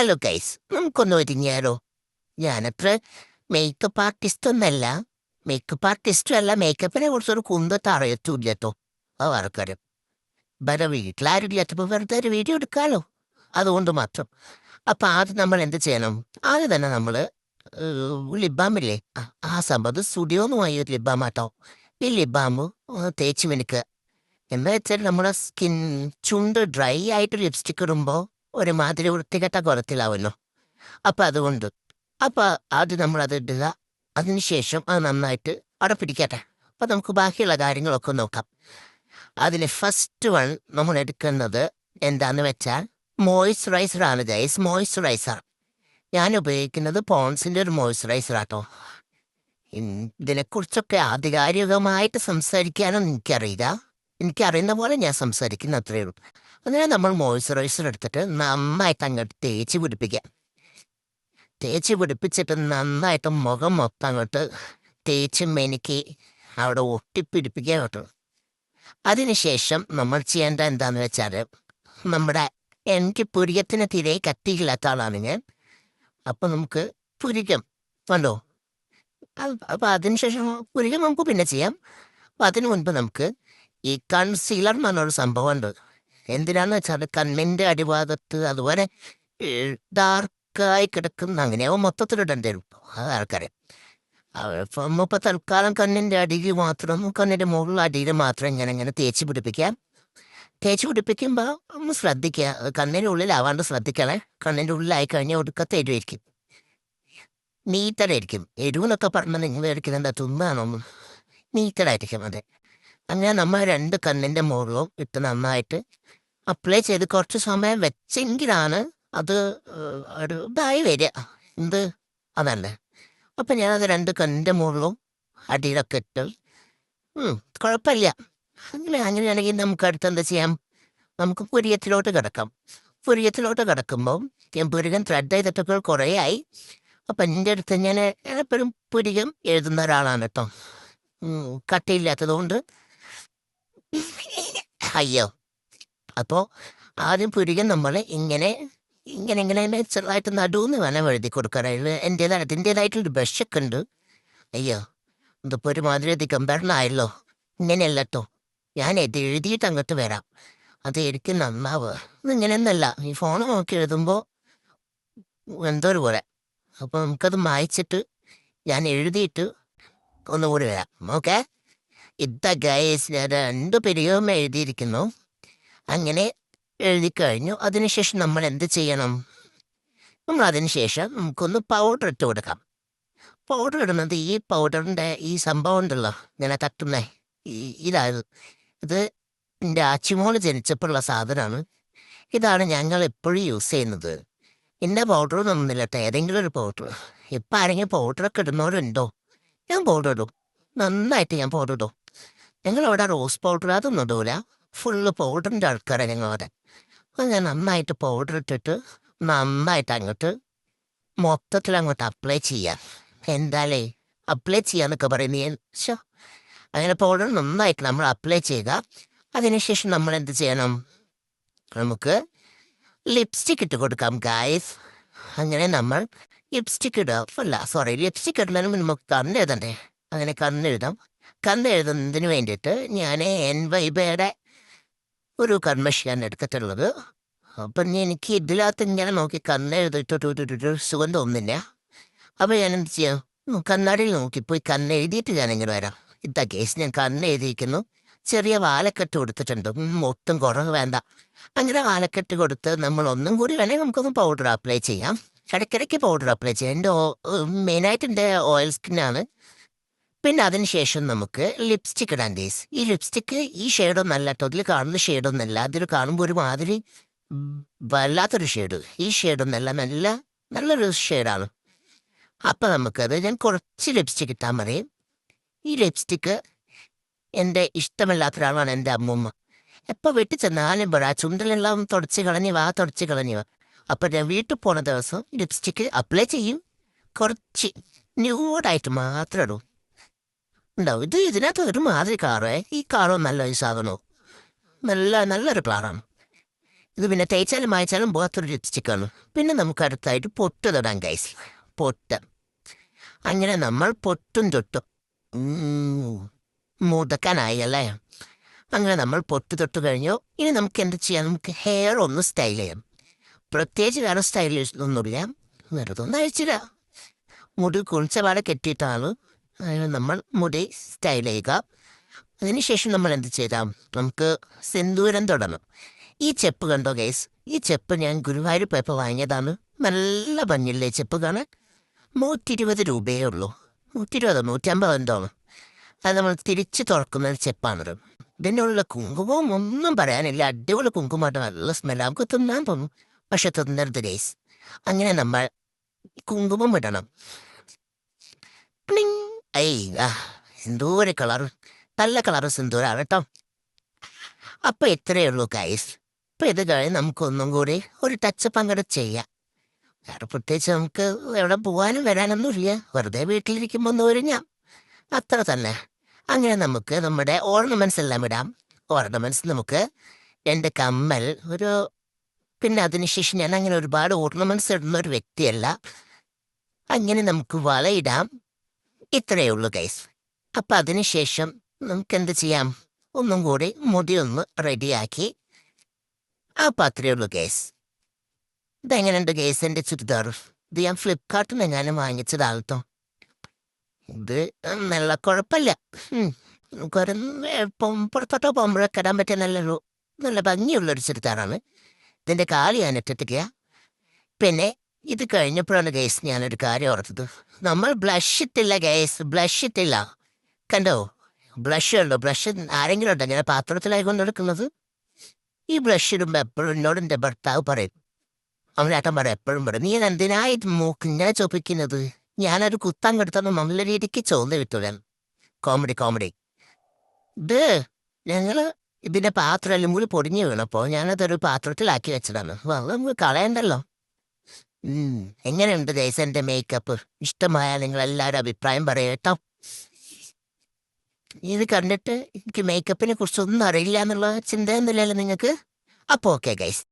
Hello guys നമുക്കൊന്ന് ഒരുങ്ങിയാലോ ഞാനത്ര മേക്കപ്പ് ആർട്ടിസ്റ്റ് ഒന്നല്ല. മേക്കപ്പ് ആർട്ടിസ്റ്റും അല്ല മേക്കപ്പിനെ കുറിച്ചൊരു കുന്തത്ത് അറിയത്തൂല്ല കേട്ടോ അത് ആർക്കാരും വേറെ വീട്ടിലാരും ഇല്ലാത്തപ്പോൾ വെറുതെ ഒരു വീഡിയോ എടുക്കാമല്ലോ അതുകൊണ്ട് മാത്രം. അപ്പം ആദ്യം നമ്മൾ എന്ത് ചെയ്യണം? ആദ്യം തന്നെ നമ്മൾ ലിബാമില്ലേ? ആ, സംഭവം സ്റ്റുഡിയോ എന്ന് വാങ്ങിയ ഒരു ലിബാമാട്ടോ. ഈ ലിബാമ് തേച്ച് മിനുക്കുക എന്താ വെച്ചാൽ നമ്മുടെ സ്കിൻ ചുണ്ട് ഡ്രൈ ആയിട്ട് ലിപ്സ്റ്റിക്ക് ഇടുമ്പോൾ ഒരുമാതിരി വൃത്തികെട്ട കുറത്തിലാവുന്നു അപ്പം അതുകൊണ്ട് അപ്പം ആദ്യം അത് ഇടുക. അതിനുശേഷം അത് നന്നായിട്ട് അവിടെ പിടിക്കട്ടെ. അപ്പം നമുക്ക് ബാക്കിയുള്ള കാര്യങ്ങളൊക്കെ നോക്കാം. അതിൽ ഫസ്റ്റ് വൺ നമ്മൾ എടുക്കുന്നത് എന്താന്ന് വെച്ചാൽ മോയ്സ്ചറൈസർ ആണ് ഗൈസ് മോയ്സ്ചറൈസർ ഞാൻ ഉപയോഗിക്കുന്നത് പോൺസിന്റെ ഒരു മോയ്സ്ചറൈസർ ആട്ടോ. ഇതിനെക്കുറിച്ചൊക്കെ ആധികാരികമായിട്ട് സംസാരിക്കാനൊന്നും എനിക്കറിയില്ല. എനിക്കറിയുന്ന പോലെ ഞാൻ സംസാരിക്കുന്ന അത്രയേ ഉള്ളൂ. നമ്മൾ മോയ്സ്ചറൈസർ എടുത്തിട്ട് നന്നായിട്ട് അങ്ങോട്ട് തേച്ച് പിടിപ്പിക്കാം തേച്ച് പിടിപ്പിച്ചിട്ട് നന്നായിട്ട് മുഖം മൊത്തം അങ്ങോട്ട് തേച്ച് മെനുക്കി അവിടെ ഒട്ടിപ്പിടിപ്പിക്കാൻ കേട്ടോ. അതിനുശേഷം നമ്മൾ ചെയ്യേണ്ട എന്താന്ന് വെച്ചാൽ നമ്മുടെ എനിക്ക് പുരികത്തിന് തിരെ കത്തിയില്ലാത്ത ആളാണ് ഞാൻ. അപ്പം നമുക്ക് പുരികം കണ്ടോ? അപ്പം അതിനുശേഷം പുരികം നമുക്ക് പിന്നെ ചെയ്യാം. അപ്പം അതിനു മുൻപ് നമുക്ക് ഈ കൺസീലർ എന്ന് പറഞ്ഞൊരു സംഭവമുണ്ട്. എന്തിനാന്ന് വെച്ചാൽ കണ്ണിന്റെ അടിഭാഗത്ത് അതുപോലെ ഡാർക്കായി കിടക്കുന്ന അങ്ങനെയാവും മൊത്തത്തിലിട്ട് എന്തേലും ആൾക്കാരെ. അപ്പം തൽക്കാലം കണ്ണിന്റെ അടിയിൽ മാത്രം കണ്ണിന്റെ മുകളിൽ അടിയിൽ മാത്രം ഇങ്ങനെ ഇങ്ങനെ തേച്ച് പിടിപ്പിക്കാം തേച്ച് പിടിപ്പിക്കുമ്പോൾ ഒന്ന് ശ്രദ്ധിക്കുക. കണ്ണിന്റെ ഉള്ളിലാവാണ്ട് ശ്രദ്ധിക്കണേ. കണ്ണിന്റെ ഉള്ളിലായി കഴിഞ്ഞാൽ ഒടുക്കത്തെ എരുവായിരിക്കും. നീറ്റഡായിരിക്കും എരിവെന്നൊക്കെ പറഞ്ഞാൽ നിങ്ങൾ വിചാരിക്കുന്നത് എന്താ തിന്നാണോന്ന് നീറ്റടായിരിക്കും അതെ. അങ്ങനെ നമ്മൾ രണ്ട് കണ്ണിന്റെ മുകളിലും ഇട്ട് നന്നായിട്ട് അപ്ലൈ ചെയ്ത് കുറച്ച് സമയം വെച്ചെങ്കിലാണ് അത് ഒരു ഇതായി വരിക. എന്ത്? അതല്ലേ. അപ്പം ഞാനത് രണ്ട് കണ്ണിന്റെ മുകളിലും അടിയിലൊക്കെ ഇട്ട് കുഴപ്പമില്ല. അങ്ങനെ അങ്ങനെയാണെങ്കിൽ നമുക്ക് അടുത്ത് എന്താ ചെയ്യാം? നമുക്ക് പുരിയത്തിലോട്ട് കിടക്കാം. പുരിയത്തിലോട്ട് കിടക്കുമ്പോൾ ഞാൻ പുരികം ത്രെഡ് ചെയ്തിട്ടൊക്കെ കുറേ ആയി. അപ്പം എന്റെ അടുത്ത് ഞാൻ എപ്പോഴും പുരികം എഴുതുന്ന ഒരാളാണ് കേട്ടോ. കട്ടിയില്ലാത്തത് കട്ടിയില്ലാത്തതുകൊണ്ട് അയ്യോ. അപ്പോൾ ആദ്യം പുരികൻ നമ്മൾ ഇങ്ങനെ ഇങ്ങനെ ഇങ്ങനെ ചെറുതായിട്ട് നടുവെന്ന് വേണം എഴുതി കൊടുക്കാനായിട്ട് എന്റേതായിട്ട് എന്റേതായിട്ടൊരു ബ്രഷൊക്കെ ഉണ്ട് അയ്യോ ഇതിപ്പോൾ ഒരുമാതിരി അധികം പറഞ്ഞായല്ലോ ഇങ്ങനെയല്ലട്ടോ. ഞാൻ ഇത് എഴുതിയിട്ട് അങ്ങോട്ട് വരാം. അത് എനിക്ക് നന്നാവുക ഇതിങ്ങനെയൊന്നല്ല. ഈ ഫോൺ നോക്കി എഴുതുമ്പോൾ എന്തോ ഒരു പോലെ. അപ്പോൾ നമുക്കത് മായിച്ചിട്ട് ഞാൻ എഴുതിയിട്ട് ഒന്നുകൂടി വരാം. ഓക്കെ? ഇത്ത ഗൈസ് ഞാൻ രണ്ട് പെരിയും എഴുതിയിരിക്കുന്നു. അങ്ങനെ എഴുതിക്കഴിഞ്ഞു. അതിനുശേഷം നമ്മൾ എന്ത് ചെയ്യണം? നമ്മൾ അതിനുശേഷം നമുക്കൊന്ന് പൗഡർ ഇട്ട് കൊടുക്കാം. പൗഡർ ഇടുന്നത് ഈ പൗഡറിന്റെ ഈ സംഭവം ഉണ്ടല്ലോ. ഇങ്ങനെ തട്ടുന്നേ ഈ ഇതായത്. ഇത് എന്റെ ആച്ചിമോൾ ജനിച്ചപ്പോഴുള്ള സാധനമാണ്. ഇതാണ് ഞങ്ങൾ എപ്പോഴും യൂസ് ചെയ്യുന്നത്. എന്റെ പൗഡർ ഒന്നുമില്ല ഏതെങ്കിലും ഒരു പൗഡർ ഇപ്പം ആരെങ്കിലും പൗഡറൊക്കെ ഇടുന്നവരുണ്ടോ? ഞാൻ പൗഡർ ഇടും. നന്നായിട്ട് ഞാൻ പൗഡർ ഇടും. ഞങ്ങളവിടെ റോസ് പൗഡർ അതൊന്നും ഇടൂല ഫുള്ള് പൗഡറിന്റെ ആൾക്കാരാണ് ഞങ്ങളവിടെ. അപ്പോൾ ഞാൻ നന്നായിട്ട് പൗഡർ ഇട്ടിട്ട് നന്നായിട്ട് അങ്ങോട്ട് മൊത്തത്തിൽ അങ്ങോട്ട് അപ്ലൈ ചെയ്യാം. എന്താലേ? അപ്ലൈ ചെയ്യാന്നൊക്കെ പറയുന്നത് ശോ അങ്ങനെ പൗഡർ നന്നായിട്ട് നമ്മൾ അപ്ലൈ ചെയ്യുക അതിനുശേഷം നമ്മൾ എന്ത് ചെയ്യണം? നമുക്ക് ലിപ്സ്റ്റിക് ഇട്ട് കൊടുക്കാം ഗായ്സ് അങ്ങനെ നമ്മൾ ലിപ്സ്റ്റിക് ഇടുക. അല്ല സോറി ലിപ്സ്റ്റിക് ഇടുന്നതിന് നമുക്ക് കണ്ണെഴുതണ്ടേ അങ്ങനെ കണ്ണെഴുതാം കണ്ണെഴുതുന്നതിന് വേണ്ടിയിട്ട് ഞാൻ എൻ വൈബയുടെ ഒരു കർമ്മശിയാണ് എടുത്തിട്ടുള്ളത്. അപ്പം എനിക്ക് ഇതിനകത്ത് ഇങ്ങനെ നോക്കി കണ്ണെഴുതിട്ട് സുഖം തോന്നുന്നില്ല. അപ്പോൾ ഞാൻ എന്ത് ചെയ്യാം കണ്ണാടിയിൽ നോക്കി പോയി കണ്ണെഴുതിയിട്ട് ഞാൻ ഇങ്ങനെ വരാം. ഇതാ കേസ് ഞാൻ കണ്ണെഴുതിയിരിക്കുന്നു ചെറിയ വാലക്കെട്ട് കൊടുത്തിട്ടുണ്ട്. മൊത്തം കുറവ് വേണ്ട. അങ്ങനെ വാലക്കെട്ട് കൊടുത്ത് നമ്മൾ ഒന്നും കൂടി വേണമെങ്കിൽ നമുക്കൊന്ന് പൗഡർ അപ്ലൈ ചെയ്യാം. ഇടയ്ക്കിടയ്ക്ക് പൗഡർ അപ്ലൈ ചെയ്യാം. എന്റെ മെയിനായിട്ട് എന്റെ ഓയിൽ സ്കിന്നാണ് പിന്നെ അതിനുശേഷം നമുക്ക് ലിപ്സ്റ്റിക് ഇടാൻ ഡേയ്സ് ഈ ലിപ്സ്റ്റിക്ക് ഈ ഷെയ്ഡൊന്നും അല്ല കേട്ടോ ഇതിൽ കാണുന്ന ഷെയ്ഡൊന്നല്ല അതിൽ കാണുമ്പോൾ ഒരു മാതിരി ഉം, വല്ലാത്തൊരു ഷെയ്ഡ് ഈ ഷെയ്ഡൊന്നല്ല നല്ല നല്ലൊരു ഷെയ്ഡാണ് അപ്പം നമുക്കത് ഞാൻ കുറച്ച് ലിപ്സ്റ്റിക് ഇട്ടാൽ മതി. ഈ ലിപ്സ്റ്റിക്ക് എന്റെ ഇഷ്ടമില്ലാത്ത ഒരാളാണ് എന്റെ അമ്മൂമ്മ. എപ്പോൾ വീട്ടിൽ ചെന്നാലും പറ ചുണ്ടിലെല്ലാം തുടച്ച് കളഞ്ഞു വാ തുടച്ച് കളഞ്ഞു വാ. അപ്പം ഞാൻ വീട്ടിൽ പോണ ദിവസം ലിപ്സ്റ്റിക്ക് അപ്ലൈ ചെയ്യും. കുറച്ച് ന്യൂഡായിട്ട് മാത്രം ഇടും. ഉണ്ടാവും ഇത് ഇതിനകത്ത് ഒരു മാതിരി കാറേ. ഈ കാറോ നല്ല സാധനവും നല്ല നല്ലൊരു പ്ലാറാണ് ഇത് പിന്നെ തേച്ചാലും മായച്ചാലും പോകാത്തൊരു ചിക്കാണ് പിന്നെ നമുക്ക് അടുത്തായിട്ട് പൊട്ട് തൊടാം ഗൈസ് പൊട്ട്. അങ്ങനെ നമ്മൾ പൊട്ടും തൊട്ടും. മുതക്കാനായി അല്ലേ? അങ്ങനെ നമ്മൾ പൊട്ട് തൊട്ട് കഴിഞ്ഞു. ഇനി നമുക്ക് എന്ത് ചെയ്യാം? നമുക്ക് ഹെയർ ഒന്ന് സ്റ്റൈൽ ചെയ്യാം. പ്രത്യേകിച്ച് വേറെ സ്റ്റൈൽ ഒന്നുമില്ല. വെറുതെ ഒന്ന് അയച്ചില്ല മുടി കുളിച്ച പാടെ കെട്ടിയിട്ടാണ് നമ്മൾ മുടി സ്റ്റൈൽ ചെയ്യുക. അതിനുശേഷം നമ്മൾ എന്ത് ചെയ്താം? നമുക്ക് സിന്ദൂരം തുടങ്ങും. ഈ ചെപ്പ് കണ്ടോ ഗൈസ് ഈ ചെപ്പ് ഞാൻ ഗുരുവായൂർ പേപ്പർ വാങ്ങിയതാണ്. നല്ല ഭംഗിയില്ലേ ചെപ്പ് കാണാൻ നൂറ്റി ഇരുപത് രൂപയേ ഉള്ളൂ. നൂറ്റി ഇരുപതോ എന്തോ? അത് നമ്മൾ തിരിച്ച് തുറക്കുന്ന ഒരു ചെപ്പാണത്. ഇതിനുള്ള കുങ്കുമവും ഒന്നും പറയാനില്ല. അടിപൊളി കുങ്കുമമായിട്ട് നല്ല സ്മെല്ലാം നമുക്ക് തിന്നാൻ തോന്നും. പക്ഷെ തിന്നരുത് ഗൈസ് അങ്ങനെ നമ്മൾ കുങ്കുമം ഇടണം. പ്ലിങ്. ഐ എന്തോരം കളർ നല്ല കളർ സിന്ദൂരാണ് കേട്ടോ. അപ്പൊ ഇത്രയേ ഉള്ളൂ കൈസ് അപ്പൊ ഇത് കഴിഞ്ഞ് നമുക്കൊന്നും കൂടി ഒരു ടച്ച് അങ്ങോട്ട് ചെയ്യാം. വേറെ പ്രത്യേകിച്ച് നമുക്ക് എവിടെ പോകാനും വരാനൊന്നും ഇല്ല. വെറുതെ വീട്ടിലിരിക്കുമ്പോൾ ഒന്ന് ഒരുങ്ങാം. അത്ര തന്നെ. അങ്ങനെ നമുക്ക് നമ്മുടെ ഓർണമെന്റ്സ് എല്ലാം ഇടാം. ഓർണമെന്റ്സ് നമുക്ക് എന്റെ കമ്മൽ ഒരു പിന്നെ അതിനുശേഷം ഞാൻ അങ്ങനെ ഒരുപാട് ഓർണമെന്റ്സ് ഇടുന്ന ഒരു വ്യക്തിയല്ല. അങ്ങനെ നമുക്ക് വളയിടാം ഇത്രയേ ഉള്ളൂ ഗൈസ് അപ്പം അതിനുശേഷം നമുക്ക് എന്ത് ചെയ്യാം? ഒന്നും കൂടി മുടി ഒന്ന് റെഡിയാക്കി അപ്പം അത്രയേ ഉള്ളൂ ഗൈസ് ഇതെങ്ങനെയുണ്ട് ഗൈസ് എന്റെ ചുരിദാർ? ഇത് ഞാൻ ഫ്ലിപ്കാർട്ടിൽ നിന്ന് ഞാൻ വാങ്ങിച്ചതാകട്ടോ ഇത് നല്ല കുഴപ്പമില്ല. നമുക്കൊരു പുറത്തോട്ടോ പോകുമ്പോഴൊക്കെ ഇടാൻ പറ്റിയ നല്ലൊരു നല്ല ഭംഗിയുള്ളൊരു ചുരിദാറാണ്. ഇതിന്റെ കാൽ ഞാൻ ഇട്ടിട്ടില്ല. പിന്നെ ഇത് കഴിഞ്ഞപ്പോഴാണ് ഗൈസ് ഞാനൊരു കാര്യം ഓർത്തത്. നമ്മൾ ബ്ലഷ് ഇട്ടില്ല ഗൈസ് ബ്ലഷ് ഇട്ടില്ല. കണ്ടോ? ബ്ലഷ് ഉണ്ടോ? ബ്ലഷ് ആരെങ്കിലും ഉണ്ടോ? ഞാൻ പാത്രത്തിലായി കൊണ്ടെടുക്കുന്നത് ഈ ബ്ലഷ് ഇടുമ്പോൾ എപ്പോഴും എന്നോട് എന്റെ ഭർത്താവ് പറയും. അവനേട്ടൻ പറയും എപ്പോഴും പറയും നീ എന്തിനായി മൂക്ക് ഇങ്ങനെ ചോപ്പിക്കുന്നത് ഞാനൊരു കുത്താൻ കൊടുത്തപ്പോൾ നല്ല രീതിക്ക് ചോദ്യം ഞാൻ. കോമഡി കോമഡി ഇത് ഞങ്ങൾ ഇതിന്റെ പാത്രം എല്ലാം കൂടി പൊടിഞ്ഞു വീണപ്പോൾ ഞാനതൊരു പാത്രത്തിലാക്കി വെച്ചതാണ്. വെള്ളം കളയണ്ടല്ലോ. എങ്ങനെയുണ്ട് ജയ്സന്റെ മേക്കപ്പ്? ഇഷ്ടമായ നിങ്ങൾ എല്ലാവരും അഭിപ്രായം പറയട്ടോ ഇത് കണ്ടിട്ട് എനിക്ക് മേക്കപ്പിനെ കുറിച്ചൊന്നും അറിയില്ല എന്നുള്ള ചിന്തയൊന്നുമില്ലല്ലോ നിങ്ങൾക്ക്. അപ്പോൾ ഓക്കെ ഗൈസ്.